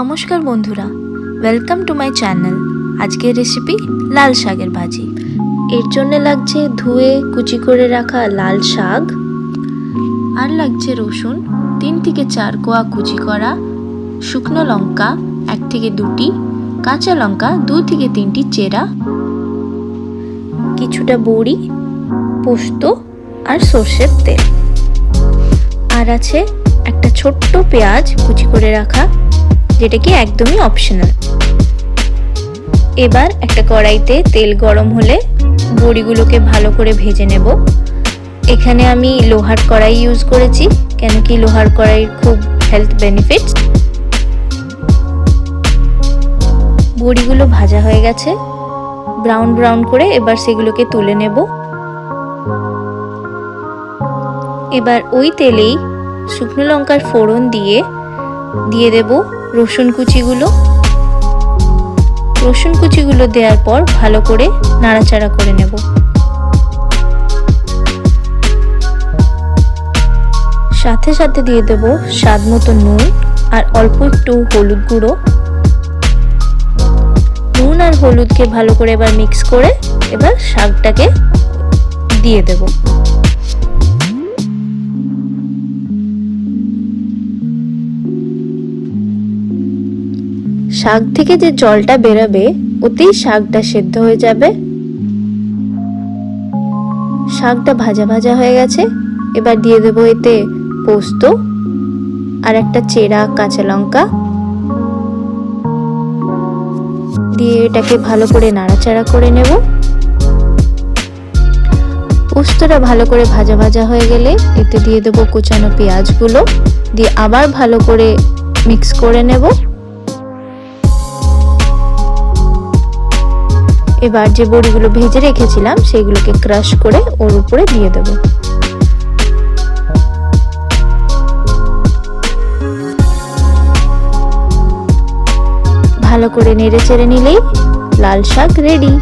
নমস্কার বন্ধুরা welcome to my channel আজকের রেসিপি লাল শাকের ভাজি। এর জন্য লাগছে ধুয়ে কুচি করে রাখা লাল শাক আর লাগছে রসুন, তিন থেকে চার কোয়া কুচি করা শুকনো লঙ্কা, এক থেকে দুটি কাঁচা লঙ্কা, দু থেকে তিনটি চেরা, কিছুটা বড়ি, পোস্ত আর সর্ষের তেল। আর আছে একটা ছোট্ট পেঁয়াজ কুচি করে রাখা যেটা কি একদমই অপশনাল এবার একটা কড়াইতে তেল গরম হলে বড়িগুলোকে ভালো করে ভেজে নেব। এখানে আমি লোহার কড়াই ইউজ করেছি কেন কি লোহার কড়াইয়ের খুব হেলথ বেনিফিটস বড়িগুলো ভাজা হয়ে গেছে। ব্রাউন ব্রাউন করে এবার সেগুলোকে তুলে নেব। এবার ওই তেলেই শুকনো লঙ্কার ফোড়ন দিয়ে দিয়ে দেব। রসুন কুচিগুলো। রসুন কুচিগুলো দেওয়ার পর ভালো করে নাড়াচাড়া করে নেব। সাথে সাথে দিয়ে দেব স্বাদ মতো নুন আর অল্প একটু হলুদ গুঁড়ো। নুন আর হলুদকে ভালো করে এবার মিক্স করে এবার শাকটাকে দিয়ে দেবো। শাক থেকে যে জলটা বেরাবে, ওতেই শাকটা সেদ্ধ হয়ে যাবে। শাকটা ভাজা ভাজা হয়ে গেছে। এবার দিয়ে দেবো এতে পোস্ত আর একটা চেরা কাঁচা লঙ্কা। দিয়ে এটাকে ভালো করে নাড়াচাড়া করে নেব। পোস্তটা ভালো করে ভাজা ভাজা হয়ে গেলে এতে দিয়ে দেবো কুচানো পেঁয়াজগুলো। দিয়ে আবার ভালো করে মিক্স করে নেব। এবার যে বড়িগুলো ভেজে রেখেছিলাম, সেগুলোকে ক্রাশ করে ওর উপরে দিয়ে দেব। ভালো করে নেড়ে চেড়ে নিলেই লাল শাক রেডি